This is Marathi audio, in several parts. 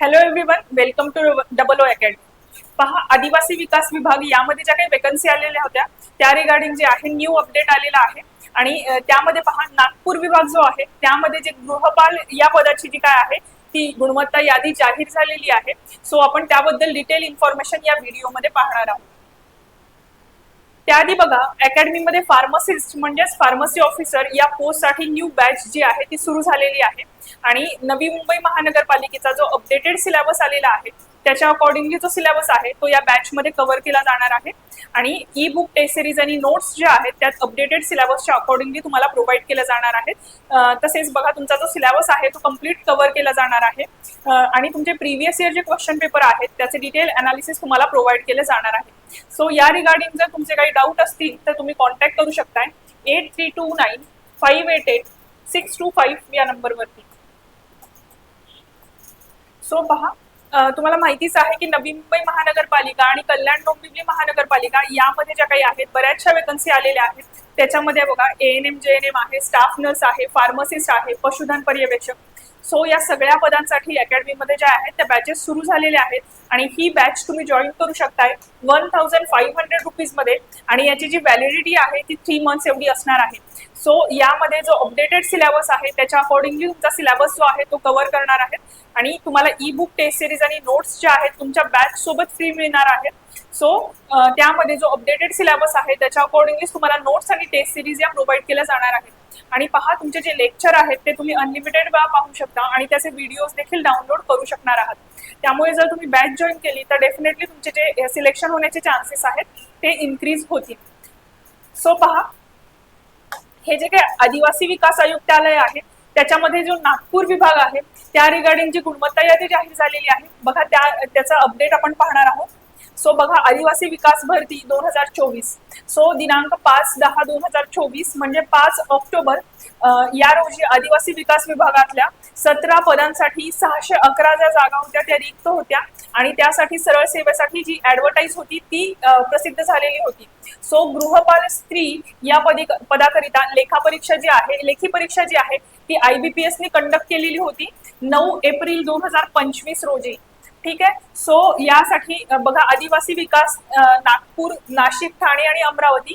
Hello everyone welcome to double O academy पहा आदिवासी विकास विभाग यामध्ये ज्या काही वेकन्सी आलेल्या होत्या त्या रिगार्डिंग जे आहे न्यू अपडेट आलेला आहे. आणि त्यामध्ये पहा नागपूर विभाग जो आहे त्यामध्ये जे गृहपाल या पदाची जी काय आहे ती गुणवत्ता यादी जाहीर झालेली आहे. सो आपण त्याबद्दल डिटेल इन्फॉर्मेशन या व्हिडिओमध्ये पाहणार आहोत. त्याआधी बघा अकॅडमीमध्ये फार्मसिस्ट म्हणजेच फार्मसी ऑफिसर या पोस्टसाठी न्यू बॅच जी आहे ती सुरू झालेली आहे. आणि नवी मुंबई महानगरपालिकेचा जो अपडेटेड सिलेबस आलेला आहे त्याच्या अकॉर्डिंगली जो सिलेबस आहे तो या बॅच मध्ये कव्हर केला जाणार आहे. आणि ई बुक टेस्ट सिरीज आणि नोट्स जे आहेत त्यात अपडेटेड सिलेबसच्या अकॉर्डिंगली तुम्हाला प्रोव्हाइड केल्या जाणार आहेत तसेच बघा तुमचा जो सिलेबस आहे तो कंप्लीट कव्हर केला जाणार आहे. आणि तुमचे प्रिव्हियस इयर जे क्वेश्चन पेपर आहेत त्याचे डिटेल अनालिसिस तुम्हाला प्रोव्हाइड केले जाणार आहे. सो या रिगार्डिंग जर तुमचे काही डाऊट असतील तर तुम्ही कॉन्टॅक्ट करू शकताय. Eight three two nine five eight eight six two five या नंबरवरती सो पहा तुम्हाला माहितीच आहे की नवी मुंबई महानगरपालिका आणि कल्याण डोंबिवली महानगरपालिका यामध्ये ज्या काही आहेत बऱ्याचशा वेकन्सी आलेल्या आहेत. त्याच्यामध्ये बघा A N J N M आहे स्टाफ नर्स आहे फार्मसिस्ट आहे पशुधन पर्यवेक्षक. सो या सगळ्या पदांसाठी अकॅडमीमध्ये ज्या आहेत त्या बॅचेस सुरू झालेल्या आहेत. आणि ही बॅच तुम्ही जॉईन करू शकताय वन थाउजंड फाईव्ह हंड्रेड रुपीजमध्ये आणि याची जी व्हॅलिडिटी आहे ती थ्री मंथ्स एवढी असणार आहे. सो यामध्ये जो अपडेटेड सिलेबस आहे त्याच्या अकॉर्डिंगली तुमचा सिलेबस जो आहे तो कव्हर करणार आहे. आणि तुम्हाला ई बुक टेस्ट सिरीज आणि नोट्स ज्या आहेत तुमच्या बॅच सोबत फ्री मिळणार आहेत. सो त्यामध्ये जो अपडेटेड सिलेबस आहे त्याच्या अकॉर्डिंगली तुम्हाला नोट्स आणि टेस्ट सिरीज या प्रोव्हाइड केल्या जाणार आहेत. आणि पहा तुमचे जे लेक्चर आहेत ते तुम्ही अनलिमिटेड वेळा पाहू शकता आणि त्याचे व्हिडिओज देखील डाउनलोड करू शकणार आहात. त्यामुळे जर तुम्ही बॅच जॉईन केली तर डेफिनेटली तुमचे जे सिलेक्शन होण्याचे चान्सेस आहेत ते इन्क्रीज होतील. सो पहा हे जे काही आदिवासी विकास आयुक्तालय आहे त्याच्यामध्ये जो नागपूर विभाग आहे त्या रिगार्डिंग जी गुणवत्ता यादी जाहीर झालेली आहे बघा त्या त्याचा अपडेट आपण पाहणार आहोत. सो बघा आदिवासी विकास भरती दोन हजार चोवीस. सो दिनांक पाच दहा दोन हजार चोवीस म्हणजे पाच ऑक्टोबर या रोजी आदिवासी विकास विभागातल्या सतरा पदांसाठी सहाशे अकरा ज्या जागा होत्या त्या रिक्त होत्या. आणि त्यासाठी सरळ सेवेसाठी जी ऍडव्हर्टाईज होती ती प्रसिद्ध झालेली होती. सो गृहपाल स्त्री या पदी पदाकरिता लेखा परीक्षा जी आहे लेखी परीक्षा जी आहे ती आयबीपीएस ने कंडक्ट केलेली होती नऊ एप्रिल दोन हजार पंचवीस रोजी. ठीक आहे? सो यासाठी बघा आदिवासी विकास नागपूर नाशिक ठाणे आणि अमरावती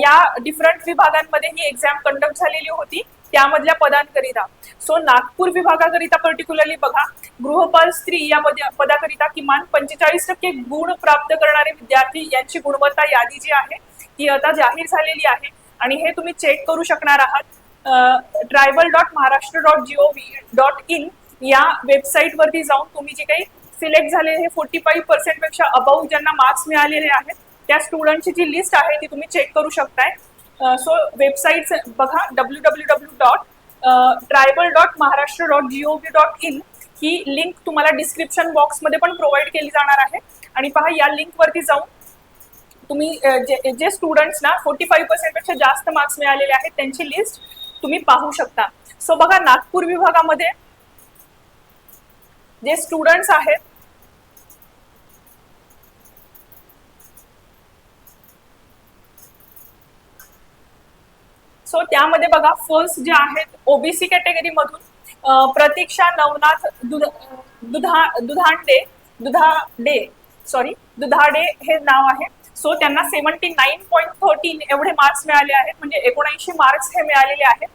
या डिफरंट विभागांमध्ये ही एक्झाम कंडक्ट झालेली होती. त्यामधल्या पदांकरिता. सो नागपूर विभागाकरिता पर्टिक्युलरली बघा गृहपाल स्त्री या पद- पदाकरिता किमान पंचेचाळीस टक्के गुण प्राप्त करणारे विद्यार्थी यांची गुणवत्ता यादी जी आहे ती आता जाहीर झालेली आहे. आणि हे तुम्ही चेक करू शकणार आहात. Tribal dot Maharashtra dot gov dot in या वेबसाईट वरती जाऊन तुम्ही जे काही सिलेक्ट झालेले हे फोर्टी फाईव्ह पर्सेंटपेक्षा अबाऊ ज्यांना मार्क्स मिळालेले आहेत त्या स्टुडंटची जी लिस्ट आहे ती तुम्ही चेक करू शकताय. सो वेबसाईट बघा W W W dot tribal dot Maharashtra dot GOV dot in he link तुम्हाला डिस्क्रिप्शन बॉक्समध्ये पण प्रोव्हाइड केली जाणार आहे. आणि पहा या लिंकवरती जाऊन तुम्ही जे जे स्टुडंट्सना फोर्टी फाईव्ह पर्सेंटपेक्षा जास्त मार्क्स मिळालेले आहेत त्यांची लिस्ट तुम्ही पाहू शकता. सो बघा नागपूर विभागामध्ये जे स्टुडंट्स आहेत सो त्यामध्ये बघा फर्स्ट जे आहेत ओबीसी कॅटेगरी मधून प्रतीक्षा नवनाथ दुध दुधा दुधांडे दुधाडे सॉरी दुधाडे हे नाव आहे. सो त्यांना सेव्हन्टी नाईन पॉईंट थर्टीन एवढे मार्क्स मिळाले आहेत म्हणजे एकोणऐंशी मार्क्स हे मिळालेले आहेत.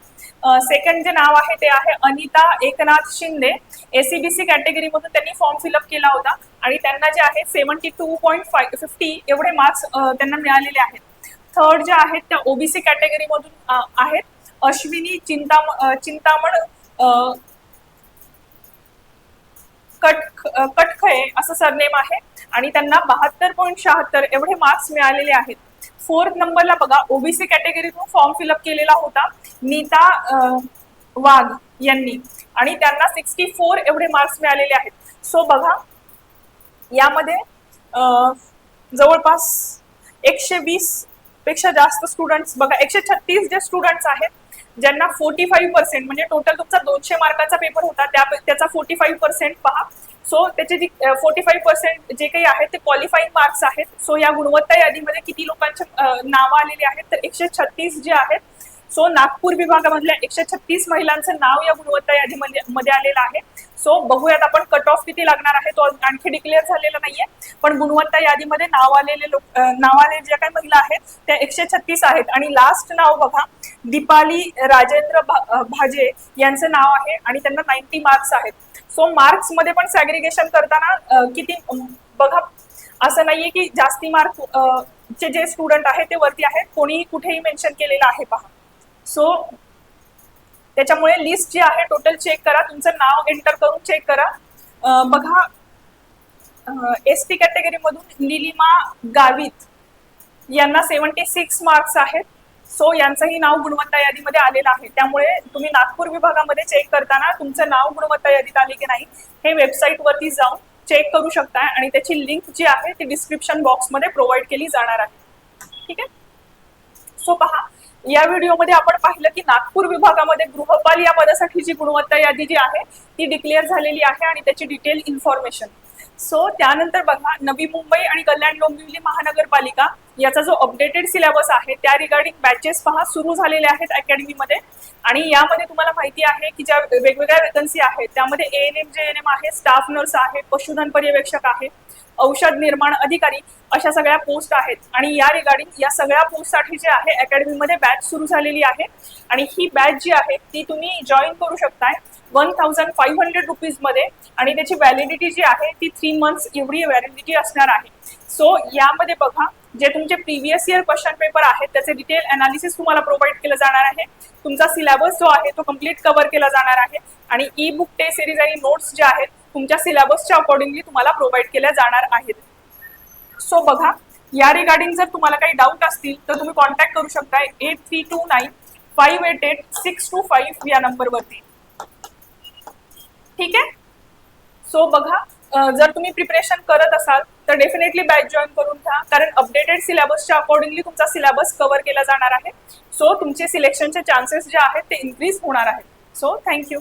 सेकंड जे नाव आहे ते आहे अनिता एकनाथ शिंदे. एसीबीसी कॅटेगरी मधून त्यांनी फॉर्म फिलअप केला होता. आणि त्यांना जे आहे seventy two point five fifty एवढे मार्क्स त्यांना मिळालेले आहेत. थर्ड ज्या आहेत त्या ओबीसी कॅटेगरी मधून आहेत. अश्विनी चिंताम चिंतामण कट कटखळे असं सरनेम आहे. आणि त्यांना बहात्तर पॉईंट शहात्तर एवढे मार्क्स मिळालेले आहेत. फोर्थ नंबरला बघा ओबीसी कॅटेगरीतून फॉर्म फिलअप केलेला होता. नीता वाघ यांनी. आणि त्यांना सिक्स्टी फोर एवढे मार्क्स मिळालेले आहेत. सो बघा यामध्ये जवळपास एकशे वीस पेक्षा जास्त स्टुडंट्स बघा एकशे छत्तीस जे स्टुडंट्स आहेत ज्यांना फोर्टी फाईव्ह पर्सेंट म्हणजे टोटल तुमचा दोनशे मार्काचा पेपर होता त्या त्याचा फोर्टी फाईव्ह पर्सेंट पहा. सो त्याचे जी फोर्टी फाईव्ह पर्सेंट जे काही आहेत ते क्वालिफाईंग मार्क्स आहेत. सो या गुणवत्ता यादीमध्ये किती लोकांचे नावं आलेली आहेत तर एकशे छत्तीस जे आहेत सो नागपूर विभागामधल्या एकशे छत्तीस महिलांचं नाव या गुणवत्ता यादीमध्ये मध्ये आलेलं आहे. सो बघूयात आपण कट ऑफ किती लागणार आहे. तो आणखी डिक्लेअर झालेला नाहीये. पण गुणवत्ता यादीमध्ये नाव आलेले लोक नाव आलेले ज्या काही महिला आहेत त्या एकशे छत्तीस आहेत. आणि लास्ट नाव बघा दीपाली राजेंद्र भा- भाजे यांचं नाव आहे आणि त्यांना नाईन्टी मार्क्स आहेत. सो मार्क्समध्ये पण सॅग्रिगेशन करताना किती बघा असं नाहीये की जास्ती मार्क चे जे स्टुडंट आहेत ते वरती आहेत. कोणीही कुठेही मेन्शन केलेलं आहे पहा. सो त्याच्यामुळे लिस्ट जी आहे टोटल चेक करा. तुमचं नाव एंटर करून चेक करा. बघा एस टी कॅटेगरीमधून लिलिमा गावित यांना सेव्हन्टी सिक्स मार्क्स आहेत. सो यांचंही नाव गुणवत्ता यादीमध्ये आलेलं आहे. त्यामुळे तुम्ही नागपूर विभागामध्ये चेक करताना तुमचं नाव गुणवत्ता यादीत आले की नाही हे वेबसाईट वरती जाऊन चेक करू शकताय आणि त्याची लिंक जी आहे ती डिस्क्रिप्शन बॉक्समध्ये प्रोव्हाइड केली जाणार आहे. ठीक आहे? सो पहा या व्हिडिओमध्ये आपण पाहिलं की नागपूर विभागामध्ये गृहपाल या पदासाठी जी गुणवत्ता यादी जी आहे ती डिक्लेअर झालेली आहे आणि त्याची डिटेल इन्फॉर्मेशन सो त्यानंतर बघा नवी मुंबई आणि कल्याण डोंबिवली महानगरपालिका याचा जो अपडेटेड सिलेबस आहे त्या रिगार्डिंग बॅचेस पहा सुरू झालेले आहेत अकॅडमीमध्ये आणि यामध्ये तुम्हाला माहिती आहे की ज्या वेगवेगळ्या वेकन्सी आहेत त्यामध्ये A N M J N M आहे स्टाफ नर्स आहे पशुधन पर्यवेक्षक आहे. औषध निर्माण अधिकारी अशा सगळ्या पोस्ट आहेत. आणि या रिगार्डिंग या सगळ्या पोस्टसाठी जे आहे अकॅडमीमध्ये बॅच सुरू झालेली आहे. आणि ही बॅच जी आहे ती तुम्ही जॉईन करू शकताय वन थाउजंड फाईव्ह हंड्रेड रुपीजमध्ये आणि त्याची व्हॅलिडिटी जी आहे ती थ्री मंथ्स एवढी व्हॅलिडिटी असणार आहे. सो यामध्ये बघा जे तुमचे प्रिव्हियस इयर क्वेश्चन पेपर आहेत त्याचे डिटेल अनालिसिस तुम्हाला प्रोव्हाइड केलं जाणार आहे. तुमचा सिलेबस जो आहे तो कंप्लीट कव्हर केला जाणार आहे. आणि ई बुक टेस्ट सिरीज आणि नोट्स जे आहेत तुमच्या सिलेबसच्या अकॉर्डिंगली तुम्हाला प्रोव्हाइड केल्या जाणार आहेत. सो बघा या रिगार्डिंग जर तुम्हाला काही डाऊट असतील तर तुम्ही कॉन्टॅक्ट करू शकता eight three two nine five eight eight six two five या नंबरवरती ठीक आहे? सो बघा जर तुम्ही प्रिपरेशन करत असाल तर डेफिनेटली बॅच जॉईन करून घ्या कारण अपडेटेड सिलेबसच्या अकॉर्डिंगली तुमचा सिलेबस कव्हर केला जाणार आहे. सो तुमचे सिलेक्शनचे चान्सेस जे आहेत ते इन्क्रीज होणार आहेत. So thank you